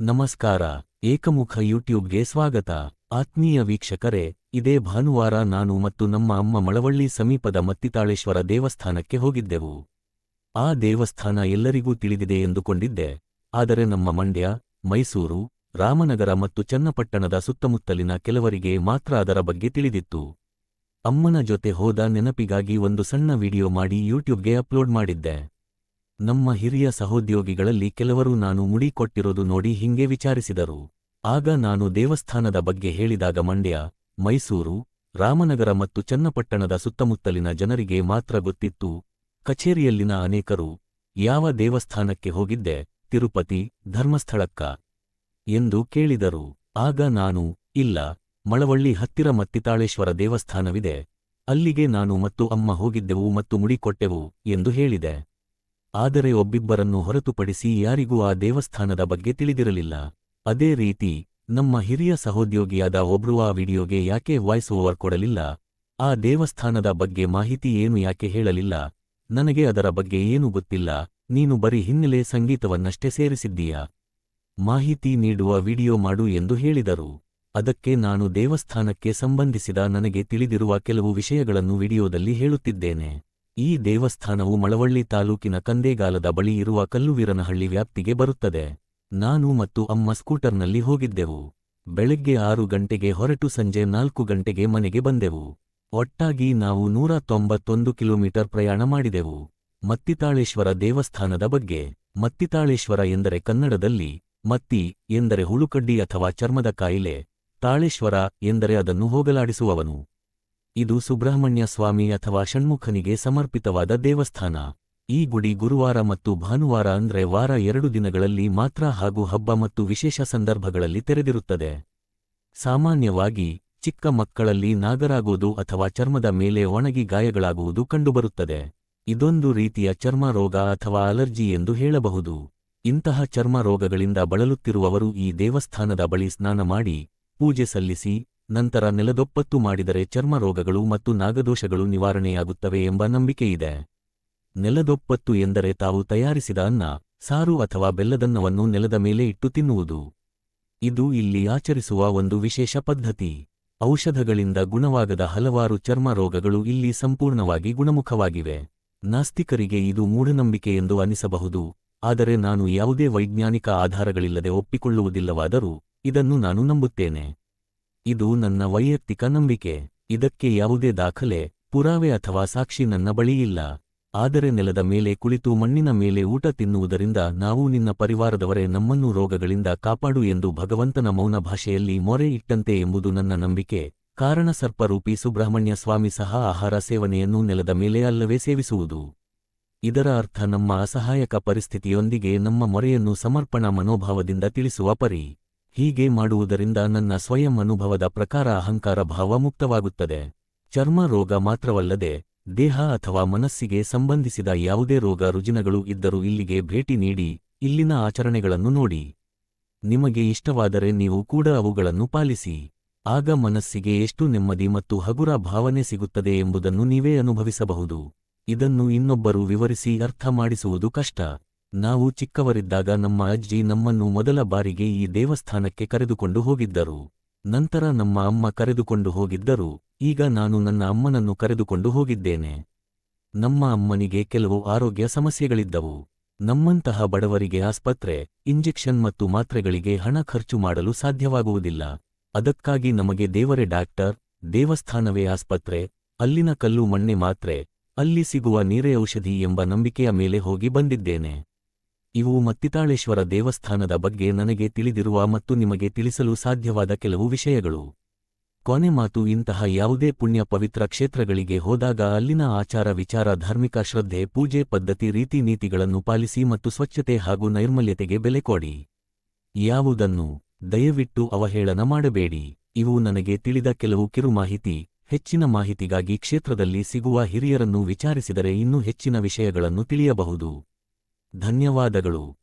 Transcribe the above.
ನಮಸ್ಕಾರ, ಏಕಮುಖ ಯೂಟ್ಯೂಬ್ಗೆ ಸ್ವಾಗತ. ಆತ್ಮೀಯ ವೀಕ್ಷಕರೇ, ಇದೇ ಭಾನುವಾರ ನಾನು ಮತ್ತು ನಮ್ಮ ಅಮ್ಮ ಮಳವಳ್ಳಿ ಸಮೀಪದ ಮತ್ತಿತಾಳೇಶ್ವರ ದೇವಸ್ಥಾನಕ್ಕೆ ಹೋಗಿದ್ದೆವು. ಆ ದೇವಸ್ಥಾನ ಎಲ್ಲರಿಗೂ ತಿಳಿದಿದೆ ಎಂದುಕೊಂಡಿದ್ದೆ. ಆದರೆ ನಮ್ಮ ಮಂಡ್ಯ, ಮೈಸೂರು, ರಾಮನಗರ ಮತ್ತು ಚನ್ನಪಟ್ಟಣದ ಸುತ್ತಮುತ್ತಲಿನ ಕೆಲವರಿಗೆ ಮಾತ್ರ ಅದರ ಬಗ್ಗೆ ತಿಳಿದಿತ್ತು. ಅಮ್ಮನ ಜೊತೆ ಹೋದ ನೆನಪಿಗಾಗಿ ಒಂದು ಸಣ್ಣ ವಿಡಿಯೋ ಮಾಡಿ ಯೂಟ್ಯೂಬ್ಗೆ ಅಪ್ಲೋಡ್ ಮಾಡಿದ್ದೆ. ನಮ್ಮ ಹಿರಿಯ ಸಹೋದ್ಯೋಗಿಗಳಲ್ಲಿ ಕೆಲವರು ನಾನು ಮುಡಿ ಕೊಟ್ಟಿರೋದು ನೋಡಿ ಹಿಂಗೆ ವಿಚಾರಿಸಿದರು. ಆಗ ನಾನು ದೇವಸ್ಥಾನದ ಬಗ್ಗೆ ಹೇಳಿದಾಗ ಮಂಡ್ಯ, ಮೈಸೂರು, ರಾಮನಗರ ಮತ್ತು ಚನ್ನಪಟ್ಟಣದ ಸುತ್ತಮುತ್ತಲಿನ ಜನರಿಗೆ ಮಾತ್ರ ಗೊತ್ತಿತ್ತು. ಕಚೇರಿಯಲ್ಲಿನ ಅನೇಕರು, ಯಾವ ದೇವಸ್ಥಾನಕ್ಕೆ ಹೋಗಿದ್ದೆ, ತಿರುಪತಿ, ಧರ್ಮಸ್ಥಳಕ್ಕ? ಎಂದು ಕೇಳಿದರು. ಆಗ ನಾನು, ಇಲ್ಲ, ಮಳವಳ್ಳಿ ಹತ್ತಿರ ಮತ್ತಿತಾಳೇಶ್ವರ ದೇವಸ್ಥಾನವಿದೆ. ಅಲ್ಲಿಗೆ ನಾನು ಮತ್ತು ಅಮ್ಮ ಹೋಗಿದ್ದೆವು ಮತ್ತು ಮುಡಿಕೊಟ್ಟೆವು, ಎಂದು ಹೇಳಿದೆ. ಆದರೆ ಒಬ್ಬಿಬ್ಬರನ್ನು ಹೊರತುಪಡಿಸಿ ಯಾರಿಗೂ ಆ ದೇವಸ್ಥಾನದ ಬಗ್ಗೆ ತಿಳಿದಿರಲಿಲ್ಲ. ಅದೇ ರೀತಿ, ನಮ್ಮ ಹಿರಿಯ ಸಹೋದ್ಯೋಗಿಯಾದ ಒಬ್ರು ಆ ವಿಡಿಯೋಗೆ ಯಾಕೆ ವಾಯ್ಸ್ ಓವರ್ ಕೊಡಲಿಲ್ಲ? ಆ ದೇವಸ್ಥಾನದ ಬಗ್ಗೆ ಮಾಹಿತಿ ಏನು ಯಾಕೆ ಹೇಳಲಿಲ್ಲ? ನನಗೆ ಅದರ ಬಗ್ಗೆ ಏನೂ ಗೊತ್ತಿಲ್ಲ? ನೀನು ಬರೀ ಹಿನ್ನೆಲೆ ಸಂಗೀತವನ್ನಷ್ಟೇ ಸೇರಿಸಿದ್ದೀಯಾ? ಮಾಹಿತಿ ನೀಡುವ ವಿಡಿಯೋ ಮಾಡು ಎಂದು ಹೇಳಿದರು. ಅದಕ್ಕೆ ನಾನು ದೇವಸ್ಥಾನಕ್ಕೆ ಸಂಬಂಧಿಸಿದ ನನಗೆ ತಿಳಿದಿರುವ ಕೆಲವು ವಿಷಯಗಳನ್ನು ವಿಡಿಯೋದಲ್ಲಿ ಹೇಳುತ್ತಿದ್ದೇನೆ. ಈ ದೇವಸ್ಥಾನವು ಮಳವಳ್ಳಿ ತಾಲೂಕಿನ ಕಂದೇಗಾಲದ ಬಳಿ ಇರುವ ಕಲ್ಲುವೀರನಹಳ್ಳಿ ವ್ಯಾಪ್ತಿಗೆ ಬರುತ್ತದೆ. ನಾನು ಮತ್ತು ಅಮ್ಮ ಸ್ಕೂಟರ್ನಲ್ಲಿ ಹೋಗಿದ್ದೆವು. ಬೆಳಗ್ಗೆ ಆರು ಗಂಟೆಗೆ ಹೊರಟು ಸಂಜೆ ನಾಲ್ಕು ಗಂಟೆಗೆ ಮನೆಗೆ ಬಂದೆವು. ಒಟ್ಟಾಗಿ ನಾವು ನೂರ ತೊಂಬತ್ತೊಂದು ಕಿಲೋಮೀಟರ್ ಪ್ರಯಾಣ ಮಾಡಿದೆವು. ಮತ್ತಿತಾಳೇಶ್ವರ ದೇವಸ್ಥಾನದ ಬಗ್ಗೆ, ಮತ್ತಿತಾಳೇಶ್ವರ ಎಂದರೆ ಕನ್ನಡದಲ್ಲಿ, ಮತ್ತಿ ಎಂದರೆ ಹುಳುಕಡ್ಡಿ ಅಥವಾ ಚರ್ಮದ ಕಾಯಿಲೆ, ತಾಳೇಶ್ವರ ಎಂದರೆ ಅದನ್ನು ಹೋಗಲಾಡಿಸುವವನು. ಇದು ಸುಬ್ರಹ್ಮಣ್ಯ ಸ್ವಾಮಿ ಅಥವಾ ಷಣ್ಮುಖನಿಗೆ ಸಮರ್ಪಿತವಾದ ದೇವಸ್ಥಾನ. ಈ ಗುಡಿ ಗುರುವಾರ ಮತ್ತು ಭಾನುವಾರ ಅಂದ್ರೆ ವಾರ ಎರಡು ದಿನಗಳಲ್ಲಿ ಮಾತ್ರ ಹಾಗೂ ಹಬ್ಬ ಮತ್ತು ವಿಶೇಷ ಸಂದರ್ಭಗಳಲ್ಲಿ ತೆರೆದಿರುತ್ತದೆ. ಸಾಮಾನ್ಯವಾಗಿ, ಚಿಕ್ಕ ಮಕ್ಕಳಲ್ಲಿ ನಾಗರಾಗುವುದು ಅಥವಾ ಚರ್ಮದ ಮೇಲೆ ಒಣಗಿ ಗಾಯಗಳಾಗುವುದು ಕಂಡುಬರುತ್ತದೆ. ಇದೊಂದು ರೀತಿಯ ಚರ್ಮ ರೋಗ ಅಥವಾ ಅಲರ್ಜಿ ಎಂದು ಹೇಳಬಹುದು. ಇಂತಹ ಚರ್ಮ ರೋಗಗಳಿಂದ ಬಳಲುತ್ತಿರುವವರು ಈ ದೇವಸ್ಥಾನದ ಬಳಿ ಸ್ನಾನ ಮಾಡಿ, ಪೂಜೆ ಸಲ್ಲಿಸಿ ನಂತರ ನೆಲದೊಪ್ಪತ್ತು ಮಾಡಿದರೆ ಚರ್ಮ ರೋಗಗಳು ಮತ್ತು ನಾಗದೋಷಗಳು ನಿವಾರಣೆಯಾಗುತ್ತವೆ ಎಂಬ ನಂಬಿಕೆಯಿದೆ ನೆಲದೊಪ್ಪತ್ತು ಎಂದರೆ ತಾವು ತಯಾರಿಸಿದ ಅನ್ನ, ಸಾರು ಅಥವಾ ಬೆಲ್ಲದನ್ನವನ್ನು ನೆಲದ ಮೇಲೆ ಇಟ್ಟು ತಿನ್ನುವುದು. ಇದು ಇಲ್ಲಿ ಆಚರಿಸುವ ಒಂದು ವಿಶೇಷ ಪದ್ಧತಿ. ಔಷಧಗಳಿಂದ ಗುಣವಾಗದ ಹಲವಾರು ಚರ್ಮ ರೋಗಗಳು ಇಲ್ಲಿ ಸಂಪೂರ್ಣವಾಗಿ ಗುಣಮುಖವಾಗಿವೆ. ನಾಸ್ತಿಕರಿಗೆ ಇದು ಮೂಢನಂಬಿಕೆ ಎಂದು ಅನಿಸಬಹುದು. ಆದರೆ ನಾನು ಯಾವುದೇ ವೈಜ್ಞಾನಿಕ ಆಧಾರಗಳಿಲ್ಲದೆ ಒಪ್ಪಿಕೊಳ್ಳುವುದಿಲ್ಲವಾದರೂ ಇದನ್ನು ನಾನು ನಂಬುತ್ತೇನೆ. ಇದು ನನ್ನ ವೈಯಕ್ತಿಕ ನಂಬಿಕೆ. ಇದಕ್ಕೆ ಯಾವುದೇ ದಾಖಲೆ, ಪುರಾವೆ ಅಥವಾ ಸಾಕ್ಷಿ ನನ್ನ ಬಳಿಯಿಲ್ಲ ಆದರೆ ನೆಲದ ಮೇಲೆ ಕುಳಿತು ಮಣ್ಣಿನ ಮೇಲೆ ಊಟ ತಿನ್ನುವುದರಿಂದ ನಾವು ನಿನ್ನ ಪರಿವಾರದವರೇ ನಮ್ಮನ್ನು ರೋಗಗಳಿಂದ ಕಾಪಾಡು ಎಂದು ಭಗವಂತನ ಮೌನ ಭಾಷೆಯಲ್ಲಿ ಮೊರೆ ಇಟ್ಟಂತೆ ಎಂಬುದು ನನ್ನ ನಂಬಿಕೆ. ಕಾರಣ ಸರ್ಪರೂಪಿ ಸುಬ್ರಹ್ಮಣ್ಯ ಸ್ವಾಮಿ ಸಹ ಆಹಾರ ಸೇವನೆಯನ್ನು ನೆಲದ ಮೇಲೆ ಅಲ್ಲವೇ ಸೇವಿಸುವುದು. ಇದರ ಅರ್ಥ ನಮ್ಮ ಅಸಹಾಯಕ ಪರಿಸ್ಥಿತಿಯೊಂದಿಗೆ ನಮ್ಮ ಮೊರೆಯನ್ನು ಸಮರ್ಪಣಾ ಮನೋಭಾವದಿಂದ ತಿಳಿಸುವ ಪರಿ. ಹೀಗೆ ಮಾಡುವುದರಿಂದ ನನ್ನ ಸ್ವಯಂ ಅನುಭವದ ಪ್ರಕಾರ ಅಹಂಕಾರ ಭಾವ ಮುಕ್ತವಾಗುತ್ತದೆ ಚರ್ಮ ರೋಗ ಮಾತ್ರವಲ್ಲದೆ ದೇಹ ಅಥವಾ ಮನಸ್ಸಿಗೆ ಸಂಬಂಧಿಸಿದ ಯಾವುದೇ ರೋಗ ರುಜಿನಗಳು ಇದ್ದರೂ ಇಲ್ಲಿಗೆ ಭೇಟಿ ನೀಡಿ, ಇಲ್ಲಿನ ಆಚರಣೆಗಳನ್ನು ನೋಡಿ. ನಿಮಗೆ ಇಷ್ಟವಾದರೆ ನೀವು ಕೂಡ ಅವುಗಳನ್ನು ಪಾಲಿಸಿ. ಆಗ ಮನಸ್ಸಿಗೆ ಎಷ್ಟು ನೆಮ್ಮದಿ ಮತ್ತು ಹಗುರ ಭಾವನೆ ಸಿಗುತ್ತದೆ ಎಂಬುದನ್ನು ನೀವೇ ಅನುಭವಿಸಬಹುದು. ಇದನ್ನು ಇನ್ನೊಬ್ಬರು ವಿವರಿಸಿ ಅರ್ಥ ಮಾಡಿಸುವುದು ಕಷ್ಟ. ನಾವು ಚಿಕ್ಕವರಿದ್ದಾಗ ನಮ್ಮ ಅಜ್ಜಿ ನಮ್ಮನ್ನು ಮೊದಲ ಬಾರಿಗೆ ಈ ದೇವಸ್ಥಾನಕ್ಕೆ ಕರೆದುಕೊಂಡು ಹೋಗಿದ್ದರು. ನಂತರ ನಮ್ಮ ಅಮ್ಮ ಕರೆದುಕೊಂಡು ಹೋಗಿದ್ದರು. ಈಗ ನಾನು ನನ್ನ ಅಮ್ಮನನ್ನು ಕರೆದುಕೊಂಡು ಹೋಗಿದ್ದೇನೆ. ನಮ್ಮ ಅಮ್ಮನಿಗೆ ಕೆಲವು ಆರೋಗ್ಯ ಸಮಸ್ಯೆಗಳಿದ್ದವು. ನಮ್ಮಂತಹ ಬಡವರಿಗೆ ಆಸ್ಪತ್ರೆ, ಇಂಜೆಕ್ಷನ್ ಮತ್ತು ಮಾತ್ರೆಗಳಿಗೆ ಹಣ ಖರ್ಚು ಮಾಡಲು ಸಾಧ್ಯವಾಗುವುದಿಲ್ಲ. ಅದಕ್ಕಾಗಿ ನಮಗೆ ದೇವರೇ ಡಾಕ್ಟರ್, ದೇವಸ್ಥಾನವೇ ಆಸ್ಪತ್ರೆ, ಅಲ್ಲಿನ ಕಲ್ಲು ಮಣ್ಣೆ ಮಾತ್ರೆ, ಅಲ್ಲಿ ಸಿಗುವ ನೀರೇ ಔಷಧಿ ಎಂಬ ನಂಬಿಕೆಯ ಮೇಲೆ ಹೋಗಿ ಬಂದಿದ್ದೇನೆ. ಇವು ಮತ್ತಿತಾಳೇಶ್ವರ ದೇವಸ್ಥಾನದ ಬಗ್ಗೆ ನನಗೆ ತಿಳಿದಿರುವ ಮತ್ತು ನಿಮಗೆ ತಿಳಿಸಲು ಸಾಧ್ಯವಾದ ಕೆಲವು ವಿಷಯಗಳು. ಕೊನೆ ಮಾತು ಇಂತಹ ಯಾವುದೇ ಪುಣ್ಯ ಪವಿತ್ರ ಕ್ಷೇತ್ರಗಳಿಗೆ ಹೋದಾಗ ಅಲ್ಲಿನ ಆಚಾರ ವಿಚಾರ ಧಾರ್ಮಿಕ ಶ್ರದ್ಧೆ ಪೂಜೆ ಪದ್ಧತಿ ರೀತಿ ನೀತಿಗಳನ್ನು ಪಾಲಿಸಿ ಮತ್ತು ಸ್ವಚ್ಛತೆ ಹಾಗೂ ನೈರ್ಮಲ್ಯತೆಗೆ ಬೆಲೆ ಕೊಡಿ. ಯಾವುದನ್ನು? ದಯವಿಟ್ಟು ಅವಹೇಳನ ಮಾಡಬೇಡಿ. ಇವು ನನಗೆ ತಿಳಿದ ಕೆಲವು ಕಿರು ಮಾಹಿತಿ ಹೆಚ್ಚಿನ ಮಾಹಿತಿಗಾಗಿ ಕ್ಷೇತ್ರದಲ್ಲಿ ಸಿಗುವ ಹಿರಿಯರನ್ನು ವಿಚಾರಿಸಿದರೆ ಇನ್ನೂ ಹೆಚ್ಚಿನ ವಿಷಯಗಳನ್ನು ತಿಳಿಯಬಹುದು. ಧನ್ಯವಾದಗಳು.